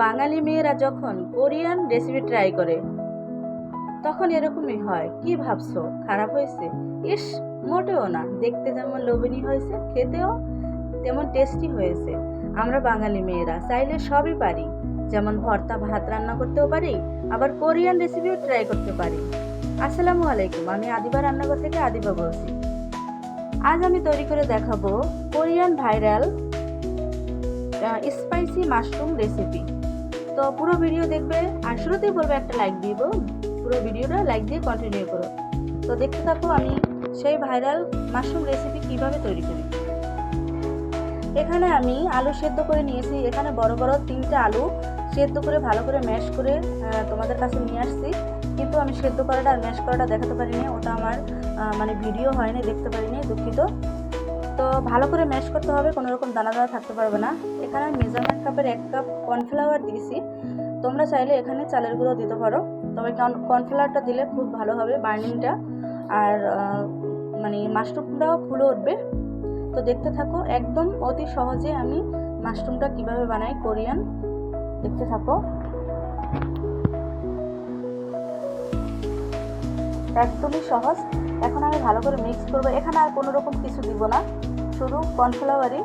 বাঙালি মেয়েরা যখন Korean recipe try করে, তখন এরকমই হয়। কি ভাবছ? খারাপ হয়েছে? ইস, মোটেও না। দেখতে যেমন লোভনীয় হয়েছে, খেতেও তেমন টেস্টি হয়েছে। আমরা বাঙালি মেয়েরা চাইলে সবই পারি। যেমন ভর্তা, ভাত রান্না করতেও পারি, আবার কোরিয়ান রেসিপিও ট্রাই করতে পারি। আসসালামু আলাইকুম, আমি আদিবা রান্নাঘর থেকে আদিবা বলছি। আজ আমি তৈরি করে দেখাবো Korean viral spicy mushroom recipe তো পুরো ভিডিও দেখবে আর শুরুতেই বলব একটা লাইক দিব। পুরো ভিডিওটা লাইক দিয়ে কন্টিনিউ করো। তো দেখতে থাকো, আমি সেই ভাইরাল মাশরুম রেসিপি কীভাবে তৈরি করি। এখানে আমি আলু সেদ্ধ করে নিয়েছি। এখানে বড় বড় তিনটে আলু সেদ্ধ করে ভালো করে ম্যাশ করে তোমাদের কাছে নিয়ে আসছি। কিন্তু আমি সেদ্ধ করাটা আর ম্যাশ করাটা দেখাতে পারিনি। ওটা আমার মানে ভিডিও হয়নি, দেখতে পারিনি, দুঃখিত। তো ভালো করে ম্যাশ করতে হবে, কোনো রকম দানা দানা থাকতে পারবে না। এখানে আমি মেজারমেন্ট কাপের এক কাপ কর্নফ্লাওয়ার দিয়েছি। তোমরা চাইলে এখানে চালের গুঁড়ো দিতে পারো। তবে কর্নফ্লাওয়ারটা দিলে খুব ভালো হবে বার্নিংটা আর মানে মাশরুমটাও ফুলে উঠবে। তো দেখতে থাকো, একদম অতি সহজে আমি মাশরুমটা কীভাবে বানাই কোরিয়ান। দেখতে থাকো। একদমই সহজ। এখন আমি ভালো করে মিক্স করব। এখানে আর কোনো রকম কিছু দিব না। শুধু কর্নফ্লাওয়ারই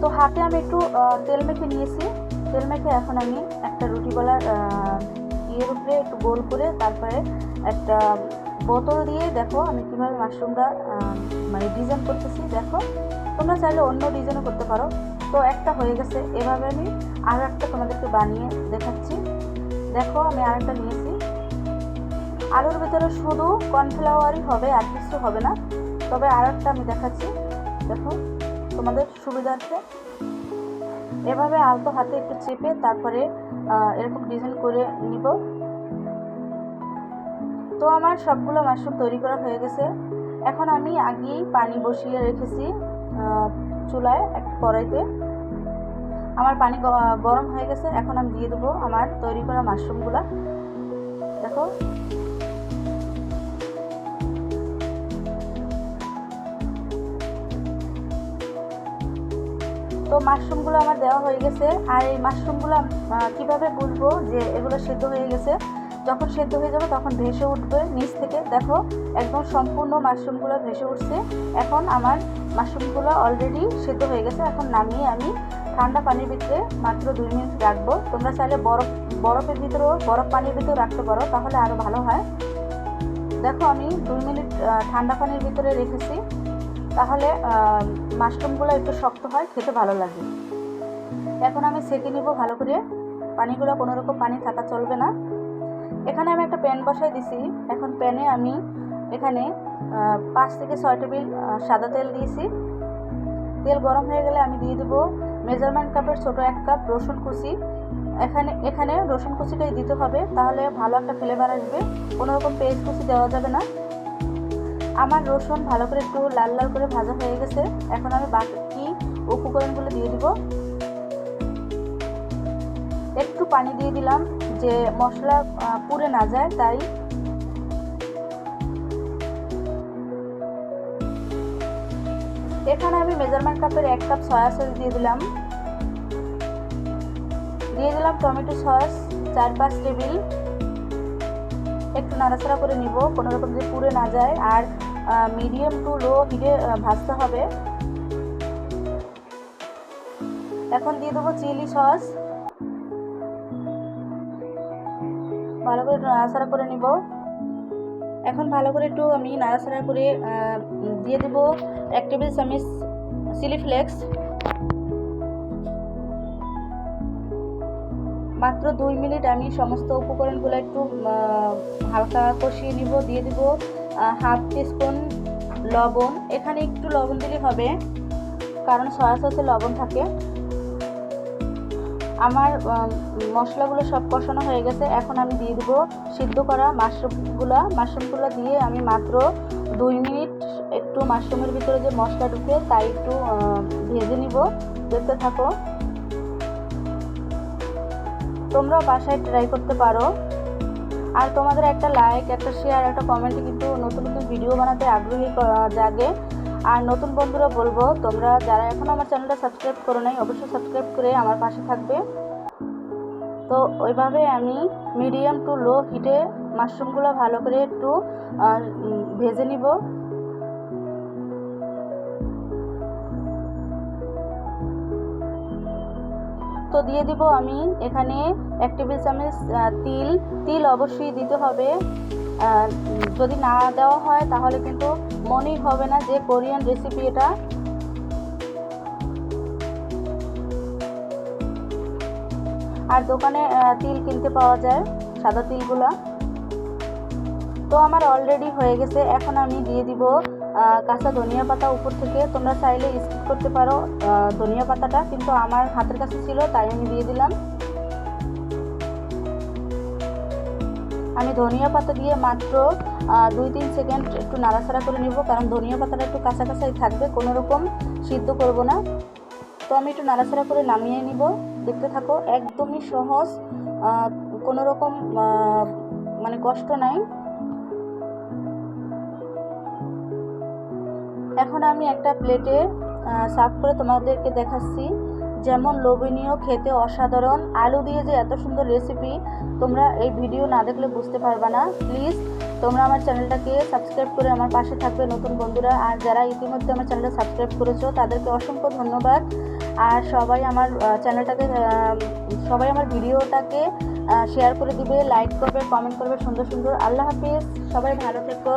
তো হাতে আমি একটু তেল মেখে নিয়েছি। তেল মেখে এখন আমি একটা রুটি বলার ইয়ের উপরে একটু গোল করে তারপরে একটা বোতল দিয়ে দেখো আমি কীভাবে মাশরুমটা মানে ডিজাইন করতেছি। দেখো, তোমরা চাইলে অন্য ডিজাইনও করতে পারো। তো একটা হয়ে গেছে। এভাবে আমি আরও একটা তোমাদেরকে বানিয়ে দেখাচ্ছি। দেখো আমি আর একটা নিয়েছি। আলুর ভিতরে শুধু কর্নফ্লাওয়ারই হবে, আর কিছু হবে না। তবে আর একটা আমি দেখাচ্ছি। দেখো, তোমাদের সুবিধার্থে। এভাবে আলতো হাতে একটু চেপে তারপরে এরকম ডিজাইন করে নিব। তো আমার সবগুলো মাশরুম তৈরি করা হয়ে গেছে। এখন আমি আগেই পানি বসিয়ে রেখেছি চুলায় এক কড়াইতে। আমার পানি গরম হয়ে গেছে, এখন আমি দিয়ে দেবো আমার তৈরি করা মাশরুমগুলো। দেখো। তো মাশরুমগুলো আমার দেওয়া হয়ে গেছে। আর এই মাশরুমগুলো কীভাবে বুঝব যে এগুলো সেদ্ধ হয়ে গেছে? যখন সেদ্ধ হয়ে যাবে তখন ভেসে উঠবে নিচ থেকে। দেখো, একদম সম্পূর্ণ মাশরুমগুলো ভেসে উঠছে। এখন আমার মাশরুমগুলো অলরেডি সেদ্ধ হয়ে গেছে। এখন নামিয়ে আমি ঠান্ডা পানির ভিতরে মাত্র দুই মিনিট রাখব। তোমরা চাইলে বরফ, বরফের ভিতরেও, বরফ পানির ভিতরেও রাখতে পারো, তাহলে আরও ভালো হয়। দেখো, আমি দুই মিনিট ঠান্ডা পানির ভিতরে রেখেছি। তাহলে মাশরুমগুলো একটু শক্ত হয়, খেতে ভালো লাগে। এখন আমি সেঁকে নিব ভালো করে। পানিগুলো কোনো রকম পানি থাকা চলবে না। এখানে আমি একটা প্যান বসাই দিছি। এখন প্যানে আমি এখানে পাঁচ থেকে ছয় টেবিল সাদা তেল দিয়েছি। তেল গরম হয়ে গেলে আমি দিয়ে দেবো মেজারমেন্ট কাপের ছোটো এক কাপ রসুন কুচি। এখানে এখানে রসুন কুচিটাই দিতে হবে, তাহলে ভালো একটা ফ্লেভার আসবে। কোনো রকম পেস্ট কুচি দেওয়া যাবে না। আমার রসুন ভালো করে একটু লাল লাল করে ভাজা হয়ে গেছে। এখন আমি বাকি উপকরণগুলো দিয়ে দিব। একটু পানি দিয়ে দিলাম যে মশলা পুড়ে না যায়, তাই এখানে আমি মেজারমেন্ট কাপের এক কাপ সয়া সস দিয়ে দিলাম। দিয়ে দিলাম টমেটো সস, চার পাঁচ টেবিল। একটু নাড়াচাড়া করে নিব, কোনো রকম যে পুড়ে না যায়। আর মিডিয়াম টু লো হিটে ভাজতে হবে। এখন দিয়ে দেবো চিলি সস ভালো করে একটু নাড়াচাড়া করে নিব। এখন ভালো করে একটু আমি নাড়াচাড়া করে দিয়ে দেবো এক টেবিল চামচ চিলি ফ্লেক্স মাত্র দুই মিনিট আমি সমস্ত উপকরণগুলো একটু হালকা কষিয়ে নিব, দিয়ে দিব হাফ টিস্পুন লবণ। এখানে একটু লবণ দিলে হবে, কারণ সয়া সসে লবণ থাকে। আমার মশলাগুলো সব কষানো হয়ে গেছে। এখন আমি দিয়ে দেবো সিদ্ধ করা মাশরুমগুলো। মাশরুমগুলো দিয়ে আমি মাত্র দুই মিনিট একটু মাশরুমের ভিতরে যে মশলা ঢুকে, তাই একটু ভেজে নিব। দেখতে থাকো। তোমরা বাসায় ট্রাই করতে পারো। আর তোমাদের একটা লাইক একটা শেয়ার একটা কমেন্টে কিন্তু নতুন নতুন ভিডিও বানাতে আগ্রহী জাগে। আর নতুন বন্ধুরা বলব, তোমরা যারা এখন আমার চ্যানেলটা সাবস্ক্রাইব করো নাই, অবশ্যই সাবস্ক্রাইব করে আমার পাশে থাকবে। তো ওইভাবে আমি মিডিয়াম টু লো হিটে মাশরুমগুলো ভালো করে একটু ভেজে নিব। তো দিয়ে দিব, আমি এখানে এক টেবিল চামচ তিল তিল অবশ্যই দিতে হবে। যদি না দেওয়া হয় তাহলে কিন্তু মনেই হবে না যে কোরিয়ান রেসিপি এটা। আর দোকানে তিল কিনতে পাওয়া যায়, সাদা তিলগুলা। তো আমার অলরেডি হয়ে গেছে, এখন আমি দিয়ে দিব কাঁচা ধনিয়া পাতা উপর থেকে তোমরা চাইলে স্কিপ করতে পারো। ধনিয়া পাতাটা কিন্তু আমার হাতের কাছে ছিল, তাই আমি দিয়ে দিলাম। আমি ধনিয়া পাতা দিয়ে মাত্র দুই তিন সেকেন্ড একটু নাড়াচাড়া করে নিব, কারণ ধনিয়া পাতাটা একটু কাঁচা কাঁচাই থাকবে, কোনো রকম সিদ্ধ করব না। তো আমি একটু নাড়াচাড়া করে নামিয়ে নিব। দেখতে থাকো, একদমই সহজ কোনো রকম মানে কষ্ট নাই। এখন আমি একটা প্লেটে সার্ভ করে তোমাদেরকে দেখাচ্ছি। যেমন লোভনীয়, খেতে অসাধারণ, আলু দিয়ে যে এত সুন্দর রেসিপি তোমরা এই ভিডিও না দেখলে বুঝতে পারবে না। প্লিজ তোমরা আমার চ্যানেলটাকে সাবস্ক্রাইব করে আমার পাশে থাকবে নতুন বন্ধুরা। আর যারা ইতিমধ্যে আমার চ্যানেলটা সাবস্ক্রাইব করেছ, তাদেরকে অসংখ্য ধন্যবাদ। আর সবাই আমার চ্যানেলটাকে সবাই আমার ভিডিওটাকে শেয়ার করে দিবে লাইক করবে কমেন্ট করবে সুন্দর সুন্দর। আল্লাহ হাফিজ, সবাই ভালো থেকো।